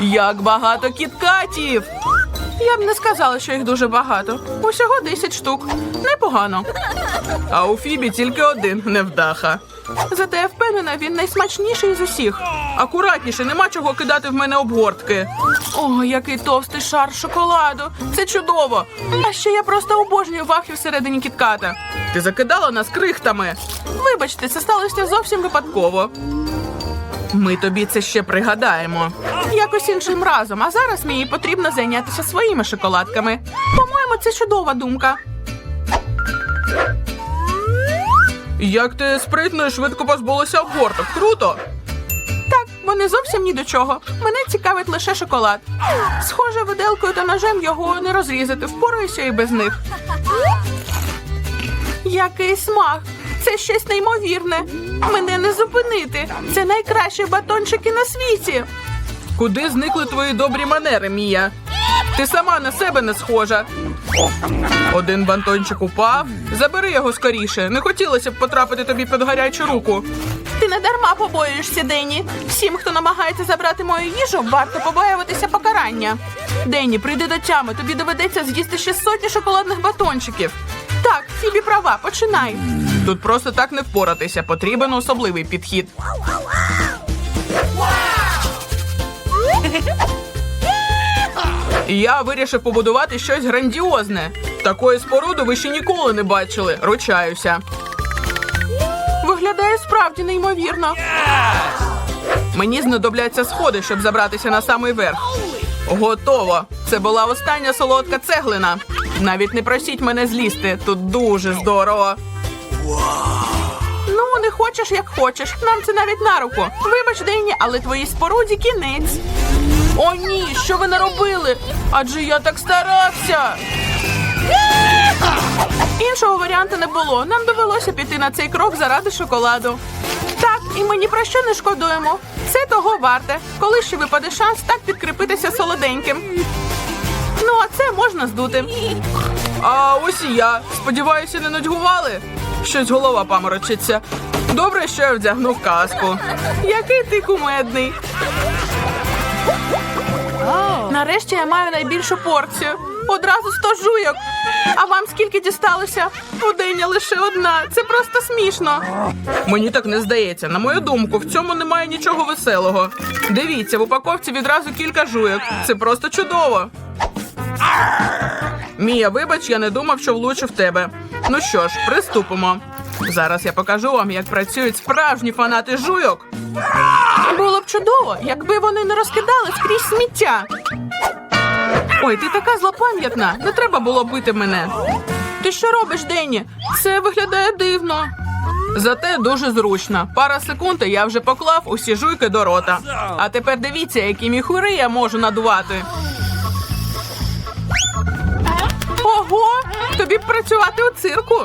Як багато кіткатів! Я б не сказала, що їх дуже багато. Усього 10 штук. Непогано. А у Фібі тільки один невдаха. Зате я впевнена, він найсмачніший з усіх. Акуратніше, нема чого кидати в мене обгортки. О, який товстий шар шоколаду. Це чудово. А ще я просто обожнюю вахи всередині кітката. Ти закидала нас крихтами. Вибачте, це сталося зовсім випадково. Ми тобі це ще пригадаємо. Якось іншим разом, а зараз мені потрібно зайнятися своїми шоколадками. По-моєму, це чудова думка. Як ти спритно і швидко позбулася обгорток. Круто. Так, вони зовсім ні до чого. Мене цікавить лише шоколад. Схоже, виделкою та ножем його не розрізати. Впораюся і без них. Який смак! Це щось неймовірне. Мене не зупинити. Це найкращі батончики на світі. Куди зникли твої добрі манери, Мія? Ти сама на себе не схожа. Один бантончик упав. Забери його скоріше. Не хотілося б потрапити тобі під гарячу руку. Ти не дарма побоюєшся, Денні. Всім, хто намагається забрати мою їжу, варто побоюватися покарання. Денні, прийди до тями, тобі доведеться з'їсти ще сотні шоколадних батончиків. Так, Фібі права, починай. Тут просто так не впоратися. Потрібен особливий підхід. Я вирішив побудувати щось грандіозне. Такої споруди ви ще ніколи не бачили. Ручаюся. Виглядає справді неймовірно. Мені знадобляться сходи, щоб забратися на самий верх. Готово. Це була остання солодка цеглина. Навіть не просіть мене злізти. Тут дуже здорово. Не хочеш, як хочеш. Нам це навіть на руку. Вибач, Денні, але твоїй споруді кінець. О, ні, що ви наробили? Адже я так старався. Іншого варіанту не було. Нам довелося піти на цей крок заради шоколаду. Так, і ми ні про що не шкодуємо. Це того варте, коли ще випаде шанс так підкріпитися солоденьким. Ну, а це можна здути. А ось і я. Сподіваюся, не нудьгували. Щось голова паморочиться. Добре, що я вдягнув каску. Який ти кумедний. Нарешті я маю найбільшу порцію. Одразу сто жуйок. А вам скільки дісталося? Пудиня лише одна. Це просто смішно. Мені так не здається. На мою думку, в цьому немає нічого веселого. Дивіться, в упаковці відразу кілька жуйок. Це просто чудово. Мія, вибач, я не думав, що влучу в тебе. Ну що ж, приступимо. Зараз я покажу вам, як працюють справжні фанати жуйок. Було б чудово, якби вони не розкидали скрізь сміття. Ой, ти така злопам'ятна. Не треба було бити мене. Ти що робиш, Денні? Це виглядає дивно. Зате дуже зручно. Пара секунд, і я вже поклав усі жуйки до рота. А тепер дивіться, які міхури я можу надувати. Ого! Тобі б працювати у цирку.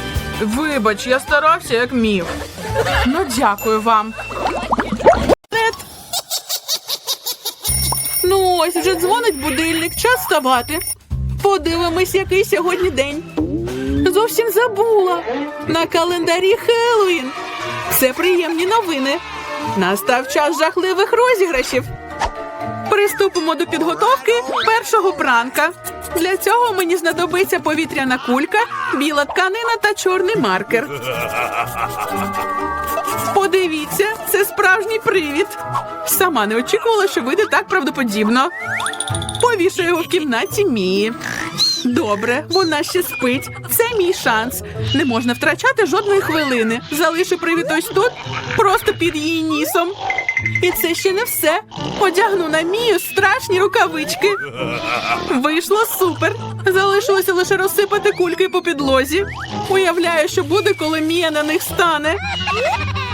Вибач, я старався як міг. Ну, дякую вам. Нет. Ну ось вже дзвонить будильник, час вставати. Подивимось, який сьогодні день. Зовсім забула. На календарі Хеллоуін. Це приємні новини. Настав час жахливих розіграшів. Приступимо до підготовки першого пранка. Для цього мені знадобиться повітряна кулька, біла тканина та чорний маркер. Подивіться, це справжній привід. Сама не очікувала, що вийде так правдоподібно. Повішу його в кімнаті Мії. Добре, вона ще спить. Це мій шанс. Не можна втрачати жодної хвилини. Залишу привід ось тут, просто під її нісом. І це ще не все. Одягну на Мію страшні рукавички. Вийшло супер. Залишилося лише розсипати кульки по підлозі. Уявляю, що буде, коли Мія на них стане.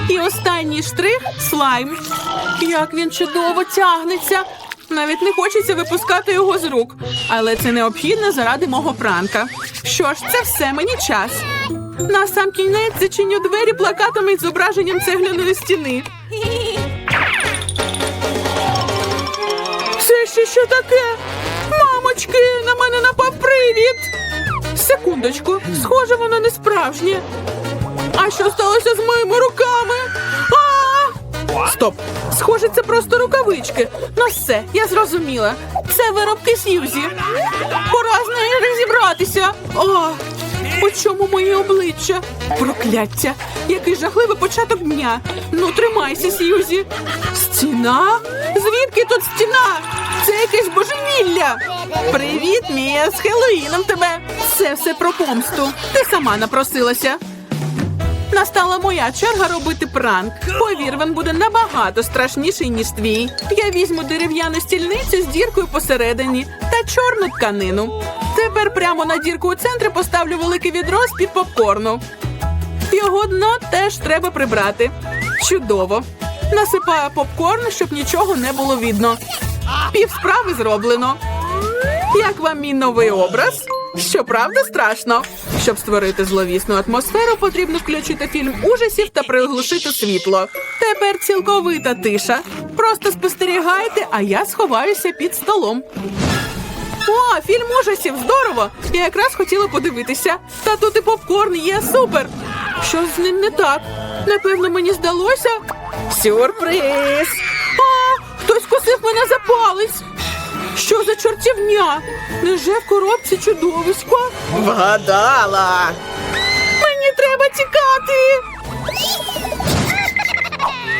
І останній штрих слайм. Як він чудово тягнеться. Навіть не хочеться випускати його з рук, але це необхідно заради мого пранка. Що ж, це все мені час. На сам кінець зачиню двері плакатами із зображенням цегляної стіни. Ще що таке? Мамочки, на мене напав привід. Секундочку, схоже, воно не справжнє. А що сталося з моїми руками? А! Стоп! Схоже, це просто рукавички. Ну все, я зрозуміла. Це виробки Сьюзі. Пора з нею розібратися. О, у чому моє обличчя? Прокляття! Який жахливий початок дня. Ну, тримайся, Сьюзі. Стіна? Звідки тут стіна? Це якесь божевілля. Привіт, Мія, з Хеллоїном тебе. Це все про помсту. Ти сама напросилася. Настала моя черга робити пранк. Повір, він буде набагато страшніший, ніж твій. Я візьму дерев'яну стільницю з діркою посередині чорну тканину. Тепер прямо на дірку у центрі поставлю велике відро з-під попкорну. Його дно теж треба прибрати. Чудово. Насипаю попкорн, щоб нічого не було видно. Пів справи зроблено. Як вам мій новий образ? Щоправда, страшно. Щоб створити зловісну атмосферу, потрібно включити фільм ужасів та приглушити світло. Тепер цілковита тиша. Просто спостерігайте, а я сховаюся під столом. О, фільм ужасів! Здорово! Я якраз хотіла подивитися. Та тут і попкорн є супер. Що з ним не так? Напевно, мені здалося. Сюрприз! А, хтось косив мене за палець. Що за чортівня? Неже в коробці чудовисько? Вгадала. Мені треба тікати.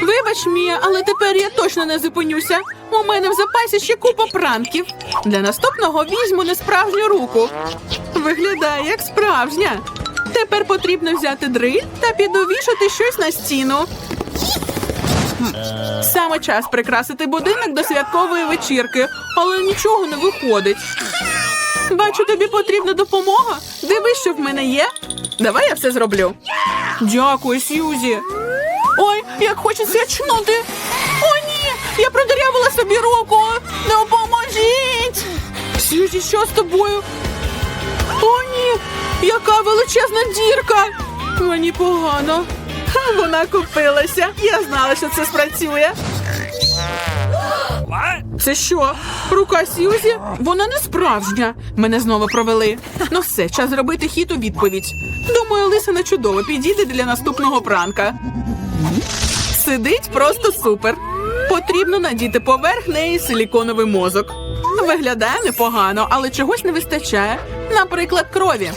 Вибач, Мія, але тепер я точно не зупинюся. У мене в запасі ще купа пранків. Для наступного візьму несправжню руку. Виглядає як справжня. Тепер потрібно взяти дриль та підовішати щось на стіну. Саме час прикрасити будинок до святкової вечірки, але нічого не виходить. Бачу, тобі потрібна допомога. Дивись, що в мене є. Давай я все зроблю. Дякую, Сьюзі. Ой, як хочеться чнути. Я продырявила собі руку. Допоможіть! Сьюзі, що з тобою? О, ні! Яка величезна дірка! Мені погано. Вона купилася. Я знала, що це спрацює. Це що? Рука Сьюзі? Вона не справжня. Мене знову провели. Ну все, час зробити хід у відповідь. Думаю, лисина чудово підійде для наступного пранка. Сидить просто супер. Потрібно надіти поверх неї силіконовий мозок. Виглядає непогано, але чогось не вистачає. Наприклад, крові.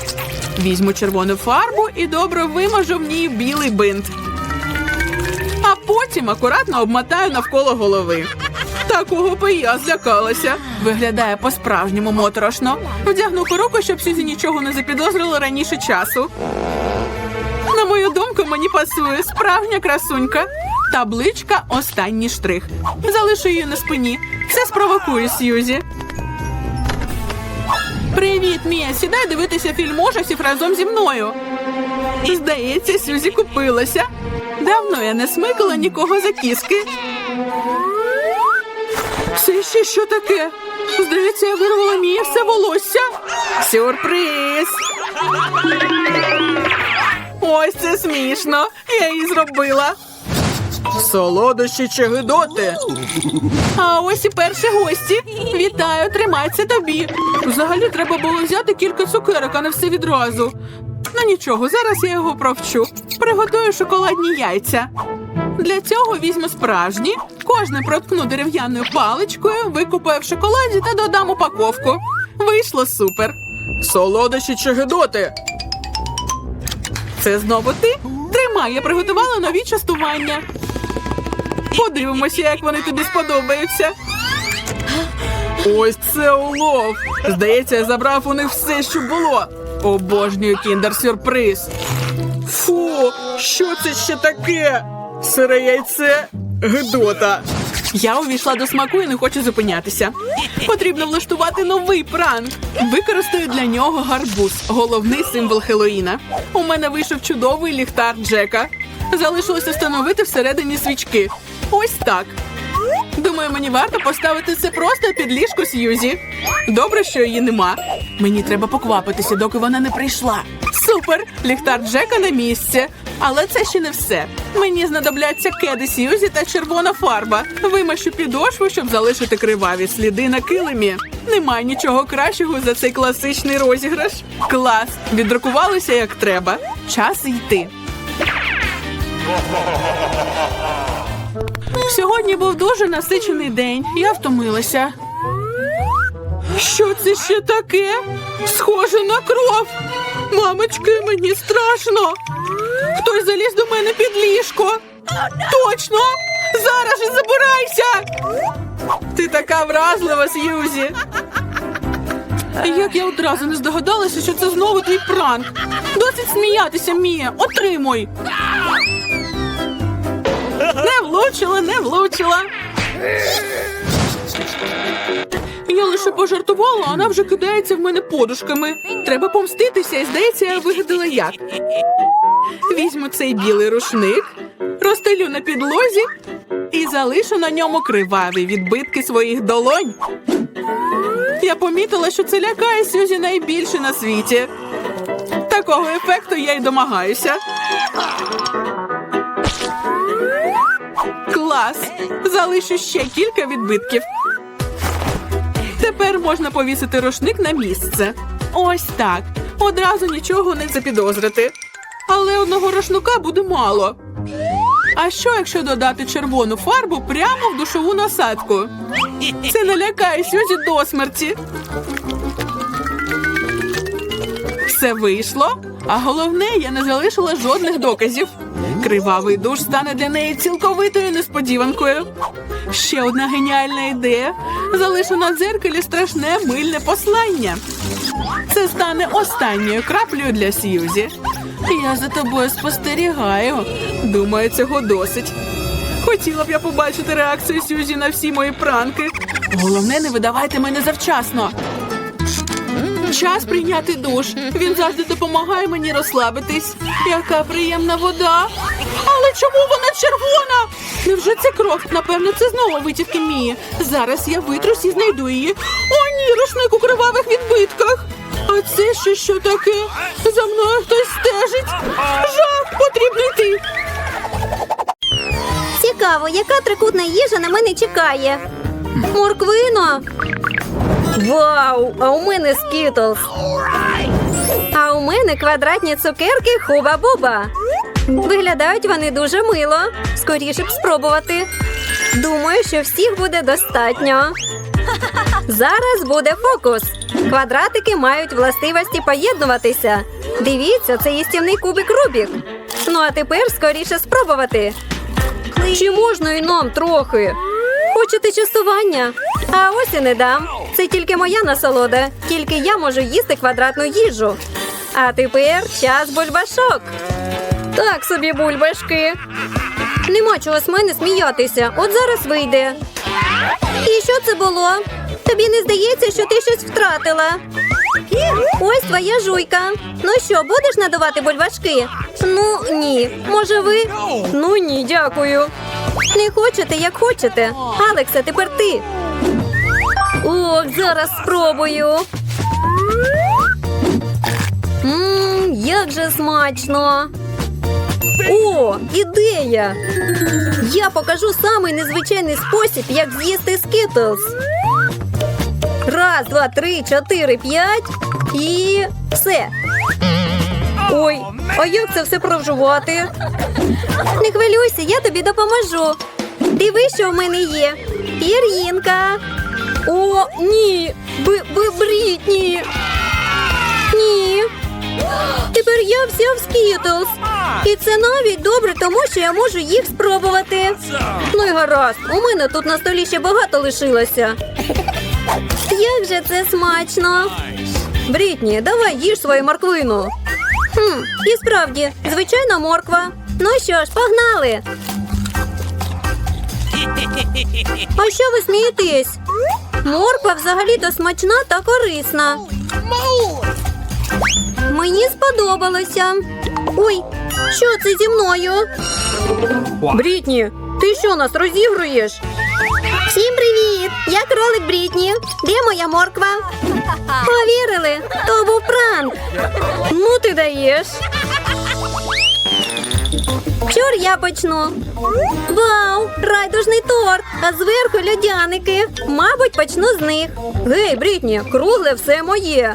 Візьму червону фарбу і добре вимажу в ній білий бинт. А потім акуратно обмотаю навколо голови. Такого би я злякалася. Виглядає по-справжньому моторошно. Вдягну перуку, щоб Сюзі нічого не запідозрила раніше часу. На мою думку, мені пасує справжня красунька. Табличка останній штрих. Залишу її на спині. Це спровокує Сьюзі. Привіт, Мія. Сідай дивитися фільм ужасів разом зі мною. Здається, Сюзі купилася. Давно я не смикала нікого за кіски. Це ще що таке? Здається, я вирвала Мії все волосся. Сюрприз! Ось це смішно. Я її зробила. Солодощі чи гидоти? А ось і перші гості. Вітаю, тримайся тобі. Взагалі треба було взяти кілька цукерок, а не все відразу. Ну нічого, зараз я його провчу. Приготую шоколадні яйця. Для цього візьму справжні, кожне проткну дерев'яною паличкою, викупаю в шоколаді та додам упаковку. Вийшло супер. Солодощі чи гидоти? Це знову ти? Тримай, я приготувала нові частування. Подивимося, як вони тобі сподобаються. Ось це улов. Здається, я забрав у них все, що було. Обожнюю кіндер-сюрприз. Фу, що це ще таке? Сире яйце Гидота. Я увійшла до смаку і не хочу зупинятися. Потрібно влаштувати новий пранк. Використаю для нього гарбуз, головний символ Хеллоїна. У мене вийшов чудовий ліхтар Джека. Залишилося встановити всередині свічки. Ось так. Думаю, мені варто поставити це просто під ліжко Сьюзі. Добре, що її нема. Мені треба поквапитися, доки вона не прийшла. Супер! Ліхтар Джека на місці. Але це ще не все. Мені знадобляться кеди Сьюзі та червона фарба. Вимащу підошву, щоб залишити криваві сліди на килимі. Немає нічого кращого за цей класичний розіграш. Клас! Віддрукувалися як треба. Час йти. Сьогодні був дуже насичений день. Я втомилася. Що це ще таке? Схоже на кров. Мамочки, мені страшно. Хтось заліз до мене під ліжко. Точно! Зараз же забирайся! Ти така вразлива, Сьюзі. Як я одразу не здогадалася, що це знову твій пранк. Досить сміятися, Мія. Отримуй. Не влучила, не влучила. Я лише пожартувала, а вона вже кидається в мене подушками. Треба помститися, і здається, я вигадала як. Візьму цей білий рушник, розстелю на підлозі і залишу на ньому криваві відбитки своїх долонь. Я помітила, що це лякає Сюзі найбільше на світі. Такого ефекту я й домагаюся. Клас! Залишу ще кілька відбитків. Тепер можна повісити рушник на місце. Ось так. Одразу нічого не запідозрити. Але одного рушника буде мало. А що, якщо додати червону фарбу прямо в душову насадку? Це налякає Сюзі до смерті. Все вийшло, а головне, я не залишила жодних доказів. Кривавий душ стане для неї цілковитою несподіванкою. Ще одна геніальна ідея. Залишу на дзеркалі страшне мильне послання. Це стане останньою краплею для Сьюзі. Я за тобою спостерігаю. Думаю, цього досить. Хотіла б я побачити реакцію Сьюзі на всі мої пранки. Головне, не видавайте мене завчасно. Час прийняти душ. Він завжди допомагає мені розслабитись. Яка приємна вода. Але чому вона червона? Невже це кров? Напевно, це знову витівки Мії. Зараз я витрусь і знайду її. О, ні, рушник у кривавих відбитках. А це ще що таке? За мною хтось стежить. Жах, потрібно йти. Цікаво, яка трикутна їжа на мене чекає. Морквина. Вау! А у мене скітлс. А у мене квадратні цукерки хуба-буба. Виглядають вони дуже мило. Скоріше б спробувати. Думаю, що всіх буде достатньо. Зараз буде фокус. Квадратики мають властивості поєднуватися. Дивіться, це їстівний кубик Рубік. Ну а тепер скоріше спробувати. Чи можна і нам трохи? Хочете частування? А ось і не дам. Це тільки моя насолода. Тільки я можу їсти квадратну їжу. А тепер час бульбашок. Так собі бульбашки. Нема чого з мене сміятися. От зараз вийде. І що це було? Тобі не здається, що ти щось втратила? Ось твоя жуйка. Ну що, будеш надавати бульбашки? Ну ні. Може ви? Ну ні, дякую. Не хочете, як хочете. Алекса, тепер ти. Ох, зараз спробую. Мм, як же смачно. О, ідея! Я покажу самий незвичайний спосіб, як з'їсти скітлс. Раз, два, три, чотири, п'ять і все. Ой, а як це все прожувати? Не хвилюйся, я тобі допоможу. Диви, що в мене є. Пір'їнка. О, ні. Б, б, Брітні. Тепер я вся в скітлс. І це навіть добре, тому що я можу їх спробувати. Ну й гаразд, у мене тут на столі ще багато лишилося. Як же це смачно. Брітні, давай їж свою морквину. Хм, і справді, звичайна морква. Ну що ж, погнали. А що ви смієтесь? Морква взагалі-то смачна та корисна. Мені сподобалося. Ой, що це зі мною? Брітні, ти що нас розігруєш? Всім привіт! Я кролик Брітні. Де моя морква? Повірили? То був пранк. Ну ти даєш. Чур я почну. Вау! Райдужний торт, а зверху льодяники. Мабуть, почну з них. Гей, Брітні, кругле все моє.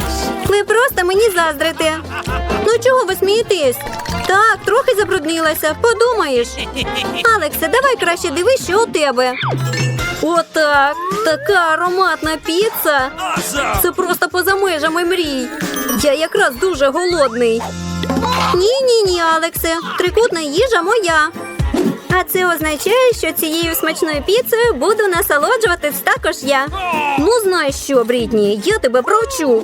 Ви просто мені заздрите. Ну чого ви смієтесь? Так, трохи забруднилася, подумаєш. Алексе, давай краще дивись, що у тебе. Отак. Така ароматна піца. Це просто поза межами мрій. Я якраз дуже голодний. Ні, ні, ні, Алексе. Трикутна їжа моя. А це означає, що цією смачною піцею буду насолоджуватись також я. Ну, знаєш що, Брітні, я тебе провчу.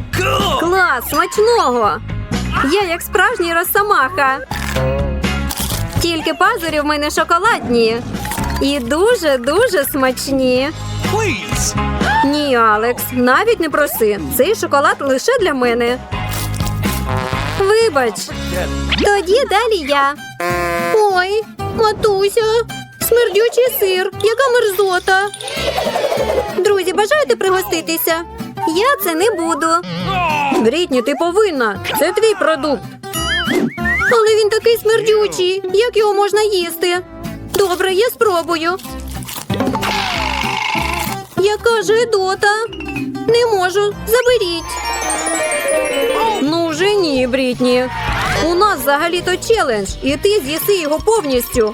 Клас, смачного! Я як справжній росомаха. Тільки пазурі в мене шоколадні. І дуже-дуже смачні. Ні, Алекс, навіть не проси. Цей шоколад лише для мене. Вибач. Тоді далі я. Ой, матуся, смердючий сир, яка мерзота. Друзі, бажаєте пригоститися? Я це не буду. Брітні, ти повинна. Це твій продукт. Але він такий смердючий. Як його можна їсти? Добре, я спробую. Яка ж гидота? Не можу. Заберіть. Ну вже ні, Брітні. У нас взагалі-то челендж, і ти з'їси його повністю.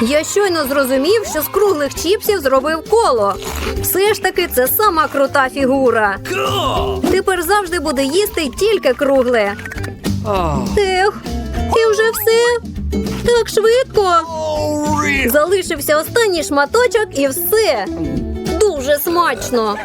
Я щойно зрозумів, що з круглих чіпсів зробив коло. Все ж таки, це сама крута фігура. Тепер завжди буду їсти тільки кругле. Ех, і вже все. Так швидко. Залишився останній шматочок і все. Дуже смачно.